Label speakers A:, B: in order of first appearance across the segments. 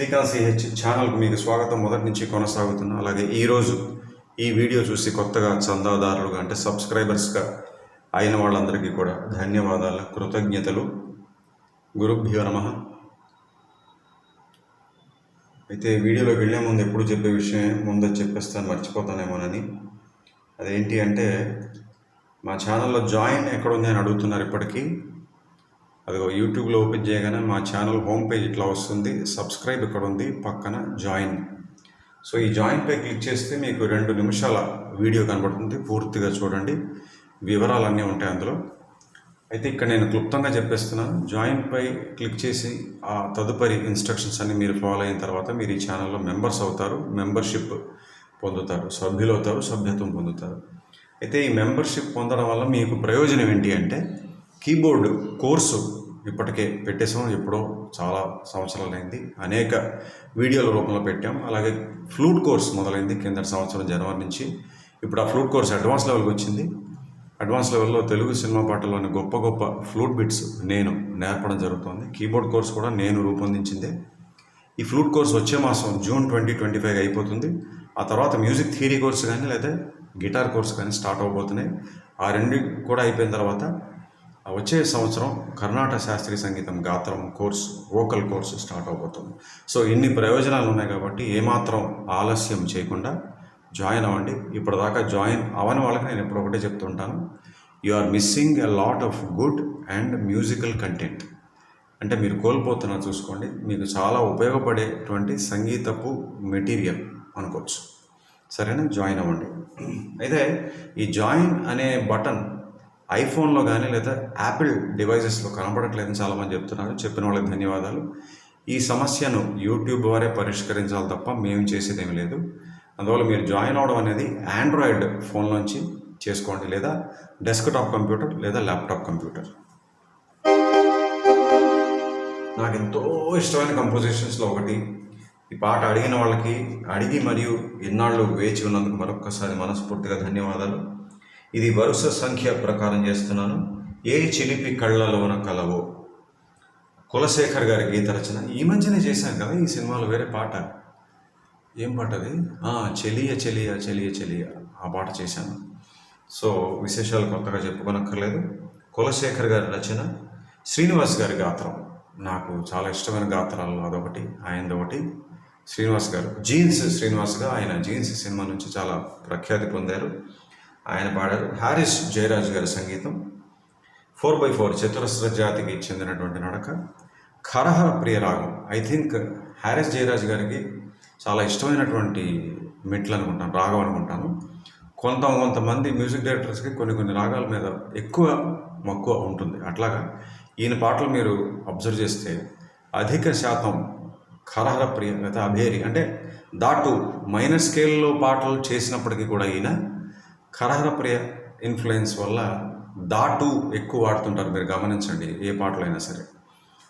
A: Srikanth CH ఛానల్కు మీకు స్వాగతం. మొదటి నుంచి కొనసాగుతున్నా. అలాగే ఈరోజు ఈ వీడియో చూసి కొత్తగా చందాదారులుగా అంటే సబ్స్క్రైబర్స్గా అయిన వాళ్ళందరికీ కూడా ధన్యవాదాలు. కృతజ్ఞతలు. గురుభ్యో నమ. అయితే వీడియోలోకి వెళ్ళే ముందు ఎప్పుడు చెప్పే విషయం ముందే చెప్పేస్తాను మర్చిపోతానేమోనని. అదేంటి అంటే మా ఛానల్లో జాయిన్ ఎక్కడ ఉంది అని అడుగుతున్నారు ఇప్పటికీ. అదిగో యూట్యూబ్లో ఓపెన్ చేయగానే మా ఛానల్ హోమ్ పేజ్ ఇట్లా వస్తుంది సబ్స్క్రైబ్ ఇక్కడ ఉంది పక్కన జాయిన్. సో ఈ జాయిన్ పై క్లిక్ చేస్తే మీకు రెండు నిమిషాల వీడియో కనబడుతుంది పూర్తిగా చూడండి. వివరాలన్నీ ఉంటాయి అందులో. అయితే ఇక్కడ నేను క్లుప్తంగా చెప్పేస్తున్నాను జాయిన్ పై క్లిక్ చేసి ఆ తదుపరి ఇన్స్ట్రక్షన్స్ అన్ని మీరు ఫాలో అయిన తర్వాత మీరు ఈ ఛానల్లో మెంబర్స్ అవుతారు మెంబర్షిప్ పొందుతారు సభ్యులు అవుతారు సభ్యత్వం పొందుతారు. అయితే ఈ మెంబర్షిప్ పొందడం వల్ల మీకు ప్రయోజనం ఏంటి అంటే కీబోర్డ్ కోర్సు ఇప్పటికే పెట్టేసాం ఎప్పుడో చాలా సంవత్సరాలైంది. అనేక వీడియోల రూపంలో పెట్టాం అలాగే ఫ్లూట్ కోర్స్ మొదలైంది కింద సంవత్సరం జనవరి నుంచి. ఇప్పుడు ఆ ఫ్లూట్ కోర్స్ అడ్వాన్స్ లెవెల్కి వచ్చింది. అడ్వాన్స్ లెవెల్లో తెలుగు సినిమా పాటల్లోని గొప్ప గొప్ప ఫ్లూట్ బిట్స్ నేను నేర్పడం జరుగుతుంది. కీబోర్డ్ కోర్స్ కూడా నేను రూపొందించిందే. ఈ ఫ్లూట్ కోర్స్ వచ్చే మాసం జూన్ ట్వంటీ ట్వంటీ ఫైవ్ అయిపోతుంది. ఆ తర్వాత మ్యూజిక్ థియరీ కోర్స్ కానీ లేదా గిటార్ కోర్స్ కానీ స్టార్ట్ అవబోతున్నాయి ఆ రెండు కూడా అయిపోయిన తర్వాత వచ్చే సంవత్సరం కర్ణాటక శాస్త్రీయ సంగీతం గాత్రం కోర్స్ వోకల్ కోర్సు స్టార్ట్ అవబోతుంది. సో ఇన్ని ప్రయోజనాలు ఉన్నాయి కాబట్టి ఏమాత్రం ఆలస్యం చేయకుండా జాయిన్ అవ్వండి. ఇప్పటిదాకా జాయిన్ అవ్వని వాళ్ళకి నేను ఎప్పుడు ఒకటే చెప్తుంటాను you are missing a lot of good and musical content. అంటే మీరు కోల్పోతున్నారు చూసుకోండి. మీకు చాలా ఉపయోగపడేటువంటి సంగీతపు మెటీరియల్ అనుకోవచ్చు. సరేనా? జాయిన్ అవ్వండి. అయితే ఈ జాయిన్ అనే బటన్ ఐఫోన్లో కానీ లేదా యాపిల్ డివైజెస్లో కనపడట్లేదని చాలామంది చెప్తున్నారు. చెప్పిన వాళ్ళకి ధన్యవాదాలు. ఈ సమస్యను యూట్యూబ్ వారే పరిష్కరించాలి తప్ప మేము చేసేదేమీ లేదు. అందువల్ల మీరు జాయిన్ అవడం అనేది ఆండ్రాయిడ్ ఫోన్లోంచి చేసుకోండి లేదా డెస్క్టాప్ కంప్యూటర్ లేదా ల్యాప్టాప్ కంప్యూటర్. నాకు ఎంతో ఇష్టమైన కంపోజిషన్స్లో ఒకటి. ఈ పాట అడిగిన వాళ్ళకి అడిగి మరియు ఇన్నాళ్ళు వేచి ఉన్నందుకు మరొక్కసారి మనస్ఫూర్తిగా ధన్యవాదాలు. ఇది వరుస సంఖ్య ప్రకారం చేస్తున్నాను. ఏ చిలిపి కళ్ళలోన కలవో. కులశేఖర్ గారి గీత రచన. ఈ మధ్యనే చేశాను కదా ఈ సినిమాలో వేరే పాట. ఏం పాట అది? చెలియ చెలియ చెలియ చెలియ. ఆ పాట చేశాను. సో విశేషాలు కొత్తగా చెప్పుకోనక్కర్లేదు. కులశేఖర్ గారి రచన. శ్రీనివాస్ గారి గాత్రం. నాకు చాలా ఇష్టమైన గాత్రాల్లో అదొకటి ఆయనది ఒకటి. శ్రీనివాస్ గారు. జీన్స్ శ్రీనివాస్గా ఆయన జీన్స్ సినిమా నుంచి చాలా ప్రఖ్యాతి పొందారు. ఆయన పాడారు. హారిస్ జయరాజ్ గారి సంగీతం. ఫోర్ బై ఫోర్ చతురస్ర జాతికి చెందినటువంటి నడక. ఖరహర ప్రియ రాగం. ఐ థింక్ హారిస్ జయరాజ్ గారికి చాలా ఇష్టమైనటువంటి మెట్లు అనుకుంటాను రాగం అనుకుంటాను. కొంత కొంతమంది మ్యూజిక్ డైరెక్టర్స్కి కొన్ని కొన్ని రాగాల మీద ఎక్కువ మక్కువ ఉంటుంది. అట్లాగా ఈయన పాటలు మీరు అబ్జర్వ్ చేస్తే అధిక శాతం ఖరహర ప్రియ లేదా అభేరి అంటే దాటు మైనర్ స్కేల్లో పాటలు చేసినప్పటికీ కూడా ఈయన కరహరప్రియ ఇన్ఫ్లుయెన్స్ వల్ల దాటు ఎక్కువ వాడుతుంటారు. మీరు గమనించండి ఏ పాటలు అయినా సరే.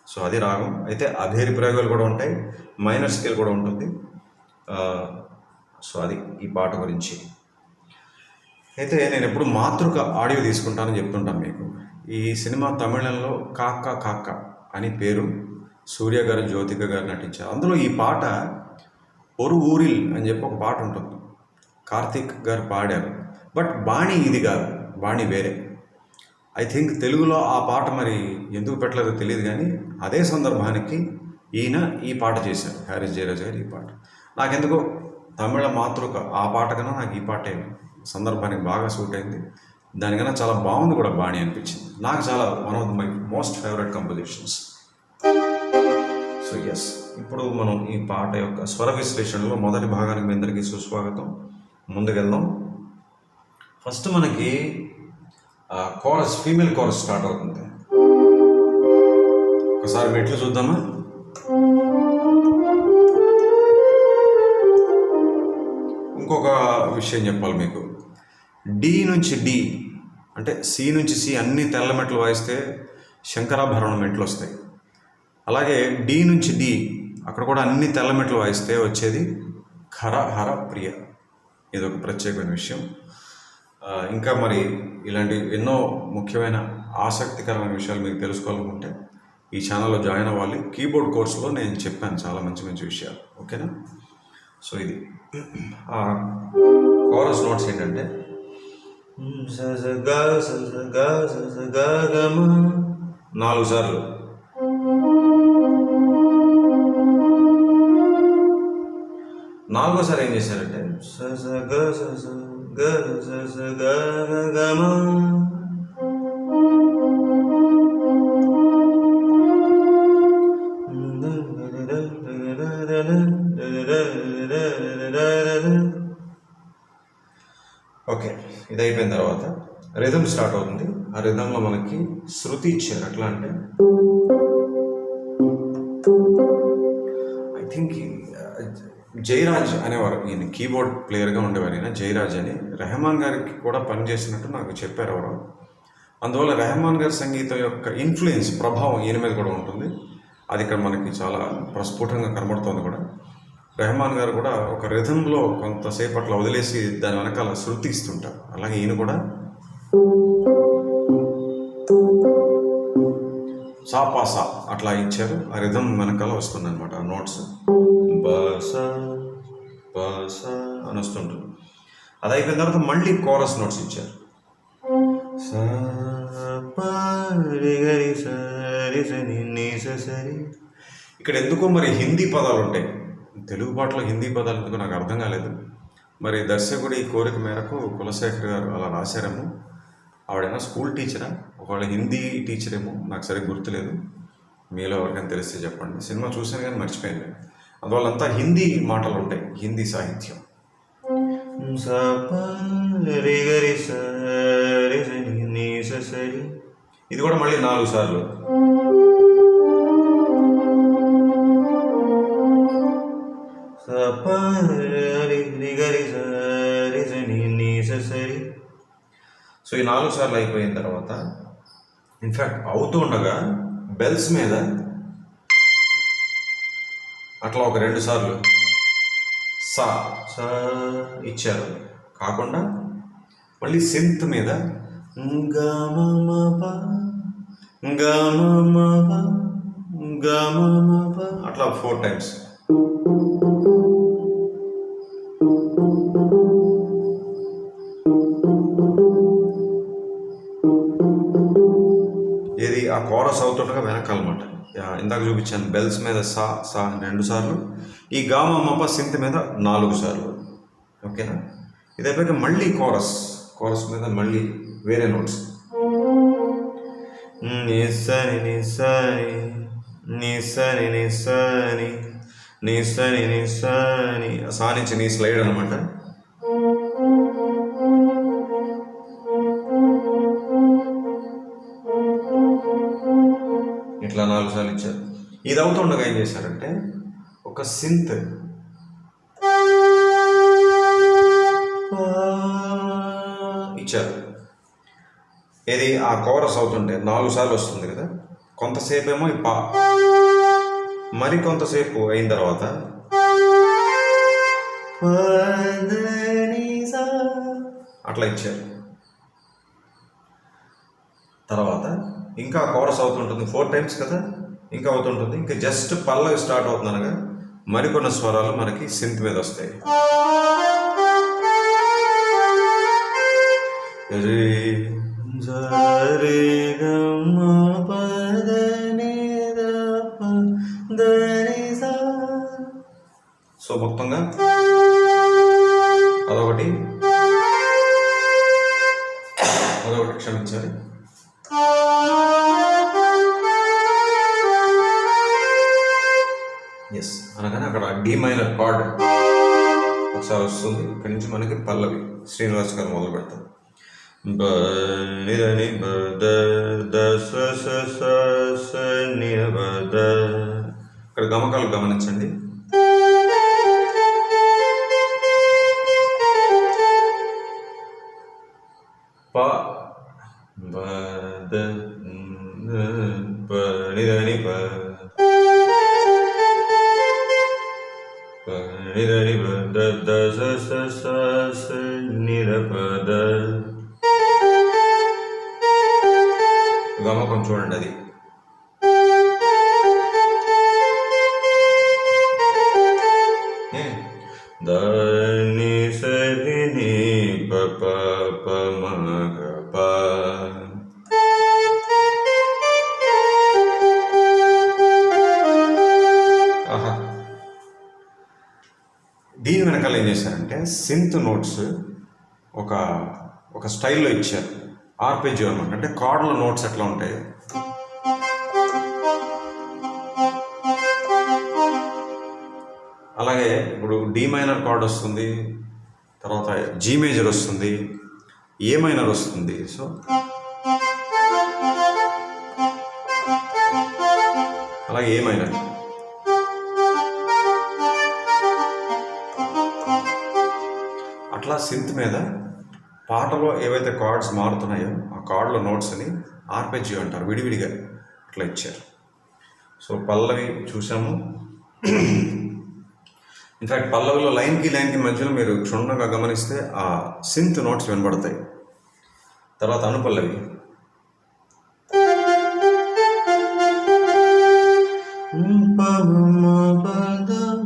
A: సో అది రాగం. అయితే అభేరి ప్రయోగాలు కూడా ఉంటాయి. మైనర్ స్కేల్ కూడా ఉంటుంది. సో అది ఈ పాట గురించి. అయితే నేను ఎప్పుడు మాతృక ఆడియో తీసుకుంటానని చెప్తుంటాను మీకు. ఈ సినిమా తమిళంలో కాక్క కాక్క అని పేరు. సూర్య గారు జ్యోతిక గారు నటించారు. అందులో ఈ పాట ఒరు ఊరిల్ అని చెప్పి ఒక పాట ఉంటుంది. కార్తీక్ గారు పాడారు. బట్ బాణి ఇది కాదు బాణి వేరే. ఐ థింక్ తెలుగులో ఆ పాట మరి ఎందుకు పెట్టలేదో తెలియదు కానీ అదే సందర్భానికి ఈయన ఈ పాట చేశారు హ్యారీస్ జయరాజ్ గారు ఈ పాట. నాకెందుకో తమిళ మాతృక ఆ పాట కన్నా నాకు ఈ పాటే సందర్భానికి బాగా సూట్ అయింది. దానికన్నా చాలా బాగుంది కూడా బాణి అనిపించింది. నాకు చాలా one of my most favourite compositions so yes ఇప్పుడు మనం ఈ పాట యొక్క స్వర విశ్లేషణలో మొదటి భాగానికి మీ అందరికీ సుస్వాగతం. ముందుకెళ్దాం. ఫస్ట్ మనకి కోరస్ ఫీమేల్ కోరస్ స్టార్ట్ అవుతుంది. ఒకసారి మెట్లు చూద్దామా? ఇంకొక విషయం చెప్పాలి మీకు. డి నుంచి డి అంటే సి నుంచి సి అన్ని తెల్ల మెట్లు వాయిస్తే శంకరాభరణం మెట్లు వస్తాయి. అలాగే డి నుంచి డి అక్కడ కూడా అన్ని తెల్ల మెట్లు వాయిస్తే వచ్చేది ఖర హర ప్రియ. ఇది ఒక ప్రత్యేకమైన విషయం. ఇంకా మరి ఇలాంటి ఎన్నో ముఖ్యమైన ఆసక్తికరమైన విషయాలు మీకు తెలుసుకోవాలనుకుంటే ఈ ఛానల్లో జాయిన్ అవ్వాలి. కీబోర్డ్ కోర్సులో నేను చెప్పాను చాలా మంచి మంచి విషయాలు. ఓకేనా? సో ఇది. కోరస్ నోట్స్ ఏంటంటే నాలుగు సార్లు. నాలుగోసారి ఏం చేశారంటే స స గ స గ స గ గ ఓకే ఇది అయిపోయిన తర్వాత రిధం స్టార్ట్ అవుతుంది. ఆ రిధంలో మనకి శృతి ఇచ్చారు. ఎట్లా అంటే జయరాజ్ అనేవారు ఈయన కీబోర్డ్ ప్లేయర్గా ఉండేవారు ఈయన జయరాజ్ అని. రెహమాన్ గారికి కూడా పనిచేసినట్టు నాకు చెప్పారు ఎవరు. అందువల్ల రెహమాన్ గారి సంగీతం యొక్క ఇన్ఫ్లుయెన్స్ ప్రభావం ఈయన మీద కూడా ఉంటుంది. అది ఇక్కడ మనకి చాలా ప్రస్ఫుటంగా కనబడుతోంది కూడా. రెహమాన్ గారు కూడా ఒక రిథంలో కొంతసేపట్లో వదిలేసి దాని వెనకాల శృతి ఇస్తుంటారు. అలాగే ఈయన కూడా. సాపాసా అట్లా ఇచ్చారు. ఆ రిథం వెనకాల వస్తుందన్నమాట ఆ నోట్స్ బస బస అని వస్తుంటుంది. అది అయిపోయిన తర్వాత మళ్ళీ కోరస్ నోట్స్ ఇచ్చారు. ఇక్కడ ఎందుకో మరి హిందీ పదాలు ఉంటాయి. తెలుగు పాటలో హిందీ పదాలు ఎందుకో నాకు అర్థం కాలేదు. మరి దర్శకుడి కోరిక మేరకు కులశేఖర్ గారు అలా రాశారేమో. ఆవిడైనా స్కూల్ టీచరా? ఒకవేళ హిందీ టీచరేమో నాకు సరిగ్గా గుర్తులేదు. మీలో ఎవరికైనా తెలిస్తే చెప్పండి. సినిమా చూసాను కానీ మర్చిపోయింది అందువల్ల అంతా హిందీ మాటలు ఉంటాయి హిందీ సాహిత్యం. ఇది కూడా మళ్ళీ నాలుగు సార్లు. సో ఈ నాలుగు సార్లు అయిపోయిన తర్వాత ఇన్ఫ్యాక్ట్ అవుతూ ఉండగా బెల్స్ మీద అట్లా ఒక రెండు సార్లు. సా సా ఇచ్చారు. కాకుండా మళ్ళీ సింత్ మీద గమమప, గమమప, అట్లా ఫోర్ టైమ్స్ ఇందాక చూపించాను బెల్స్ మీద సా సా రెండు సార్లు ఈ గామ మప సింత్ మీద నాలుగు సార్లు. ఓకేనా? ఇది అయిపోయాక మళ్ళీ కోరస్ కోరస్ మీద మళ్ళీ వేరే నోట్స్. నిసరి నిసరి నిసరి నిసరి నిసరి నిసరి సా నుంచి నీ స్లైడ్ అనమాట ఇది అవుతుండగా ఏం చేశారంటే ఒక సింత్ ఇచ్చారు. ఇది ఆ కోరస్ అవుతుంటే నాలుగు సార్లు వస్తుంది కదా. కొంతసేపు ఏమో ఈ పా మరి కొంతసేపు అయిన తర్వాత అట్లా ఇచ్చారు. తర్వాత ఇంకా కోరస్ అవుతుంటుంది ఫోర్ టైమ్స్ కదా. ఇంకా అవుతుంటుంది ఇంకా జస్ట్ పల్లవి స్టార్ట్ అవుతుందనగా మరికొన్ని స్వరాలు మనకి సింత్ మీద వస్తాయి. రే. సో మొత్తంగా అదొకటి. అదొకటి క్షమించాలి. అనగానే అక్కడ డి మైనర్ కార్డ్ ఒకసారి వస్తుంది. ఇక్కడి నుంచి మనకి పల్లవి శ్రీనివాస్ గారు మొదలు పెడతాం బ బద ద ని ఇక్కడ గమకాలు గమనించండి. ప బ ద ప ని ద ని దీని వెనకాల ఏం చేశారంటే సింత్ నోట్స్ ఒక ఒక స్టైల్లో ఇచ్చారు. ఆర్పేజియో అనమాట. అంటే కార్డుల నోట్స్ ఎట్లా ఉంటాయి? అలాగే ఇప్పుడు డి మైనర్ కార్డ్ వస్తుంది తర్వాత జీ మేజర్ వస్తుంది ఏ మైనర్ వస్తుంది. సో అలాగే ఏ మైనర్ అట్లా సింత్ మీద పాటలో ఏవైతే కార్డ్స్ మారుతున్నాయో ఆ కార్డులో నోట్స్ని ఆర్పేజీ అంటారు విడివిడిగా అట్లా ఇచ్చారు. సో పల్లవి చూసాము. ఇన్ఫ్యాక్ట్ పల్లవిలో లైన్కి లైన్కి మధ్యలో మీరు క్షుణ్ణంగా గమనిస్తే ఆ సింత్ నోట్స్ వినబడతాయి. తర్వాత అనుపల్లవి.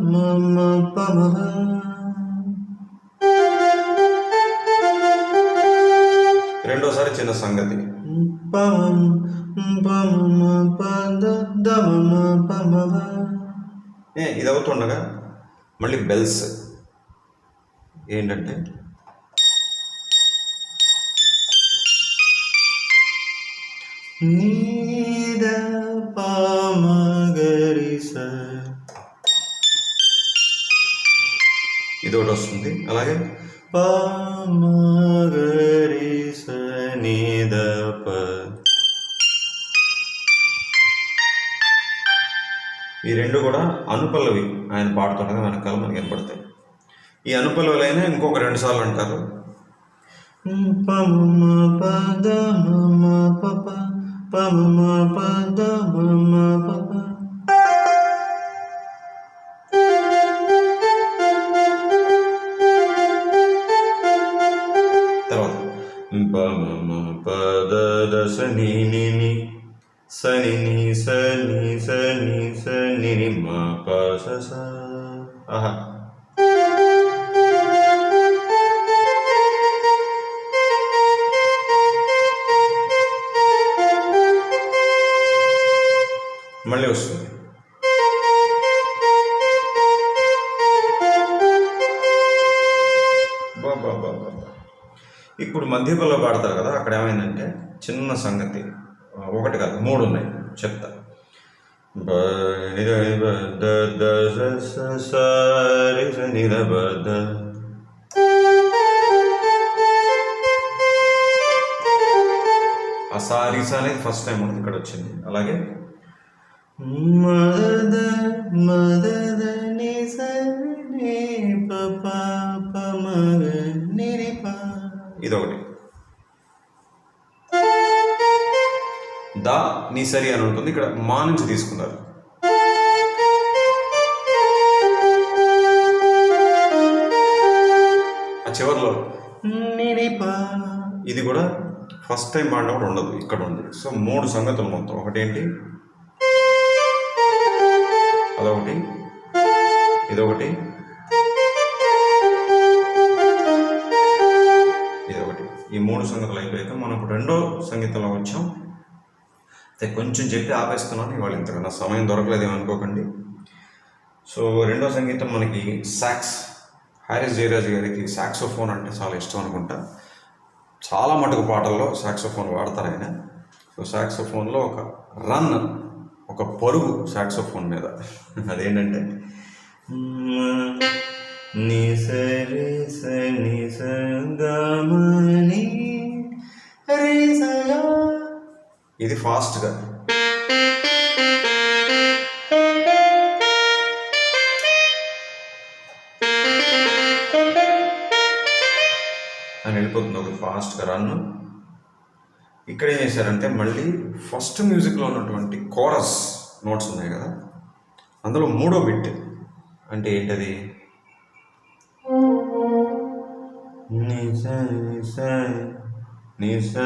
A: రెండోసారి చిన్న సంగతి. ఏ ఇది అవుతుండగా? మళ్ళీ బెల్స్. ఏంటంటే?
B: నీద పామగరిస.
A: ఇది ఒకటి వస్తుంది. అలాగే
B: పామగరిస నీద
A: ఈ రెండు కూడా అనుపల్లవి ఆయన పాడుతుండగా వెనకాల మనకి కనపడతాయి ఈ అనుపల్లవులైనా ఇంకొక రెండు సార్లు అంటారు.
B: పమ పద పప పమ పద పప. దశ ని ని ని సని ని సని సని సని ని మ ప స స
A: ఆహా ఫస్ట్ టైం మనకి ఇక్కడ వచ్చింది. అలాగే?
B: మద మద
A: ఇదొకటి. దా నీ సరి అని ఉంటుంది. ఇక్కడ మా నుంచి తీసుకున్నారు. ఆ చివరిలో. ఇది కూడా ఫస్ట్ టైం పాడినప్పుడు ఉండదు ఇక్కడ ఉంది సో మూడు సంగతులు మొత్తం. ఒకటి ఏంటి అదొకటి. ఇదొకటి. ఇదొకటి. ఈ మూడు సంగతులు అయిపోయాక మనం ఇప్పుడు రెండో సంగీతంలో వచ్చాం. అయితే కొంచెం చెప్పి ఆపేస్తున్నాను ఇవాళ ఇంతకన్నా సమయం దొరకలేదు అనుకోకండి సో రెండో సంగీతం మనకి సాక్స్. హారిస్ జయరాజ్ గారికి సాక్సోఫోన్ అంటే చాలా ఇష్టం అనుకుంటా. చాలా మటుకు పాటల్లో సాక్సోఫోన్ వాడతారు ఆయన. సో సాక్సోఫోన్లో ఒక రన్ ఒక పరుగు సాక్సోఫోన్ మీద. అదేంటంటే
B: ని స
A: ఇది ఫాస్ట్గా. ఫాస్ట్గా రన్. ఇక్కడ ఏం చేశారంటే మళ్ళీ ఫస్ట్ మ్యూజిక్లో ఉన్నటువంటి కోరస్ నోట్స్ ఉన్నాయి కదా అందులో మూడో బిట్ అంటే ఏంటది?
B: ని స ని స ని స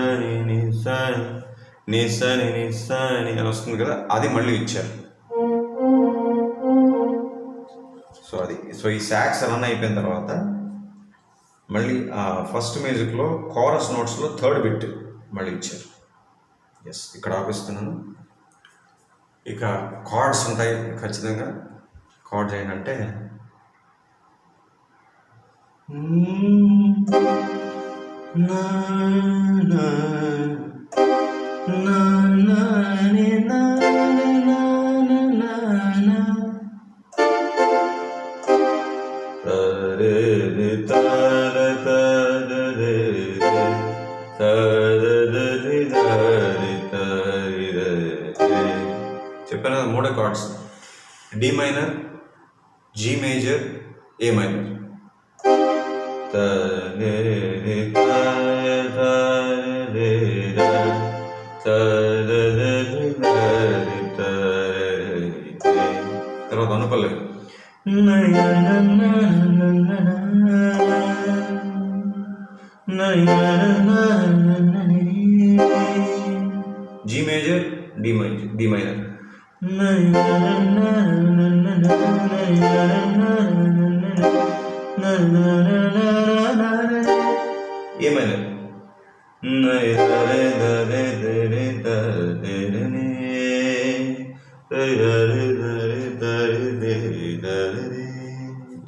B: ని స
A: అని వస్తుంది కదా అది మళ్ళీ ఇచ్చారు. సో అది సో ఈ శాక్స్ రన్ అయిపోయిన తర్వాత మళ్ళీ ఆ ఫస్ట్ మ్యూజిక్లో కోరస్ నోట్స్లో థర్డ్ బిట్ మళ్ళీ ఇచ్చారు ఎస్ ఇక్కడ ఆపిస్తున్నాను ఇక కార్డ్స్ ఉంటాయి ఖచ్చితంగా కార్డ్స్ ఏంటంటే
B: నా నా నా నా నా
A: చెప్పాను కదా మూడే cards. D minor G major A minor
B: తరే రి తర తర రే రే తర రి రి తర రి రే
A: తర్వాత అనుపల్లవి. G major D major D minor A minor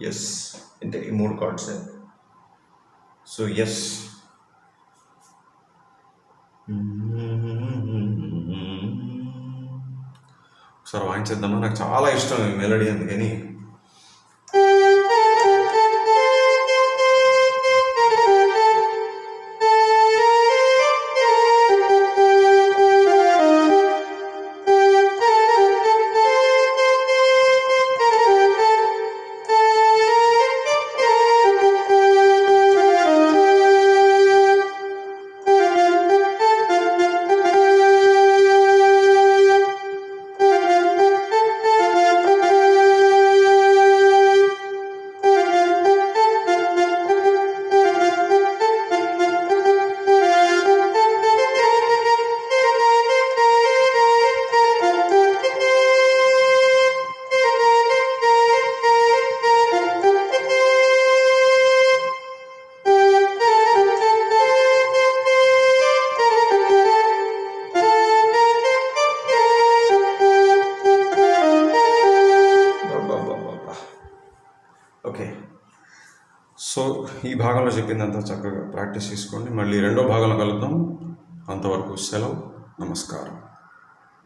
A: yes అంటే ఈ మూడు కార్డ్స్ సో ఎస్ ఒకసారి వాయించేద్దామా? నాకు చాలా ఇష్టం ఈ మెలడీ అందుకని. ఈ చెప్పిందంతా చక్కగా ప్రాక్టీస్ చేసుకోండి. మళ్ళీ రెండో భాగంలో కలుద్దాం. అంతవరకు సెలవు. నమస్కారం.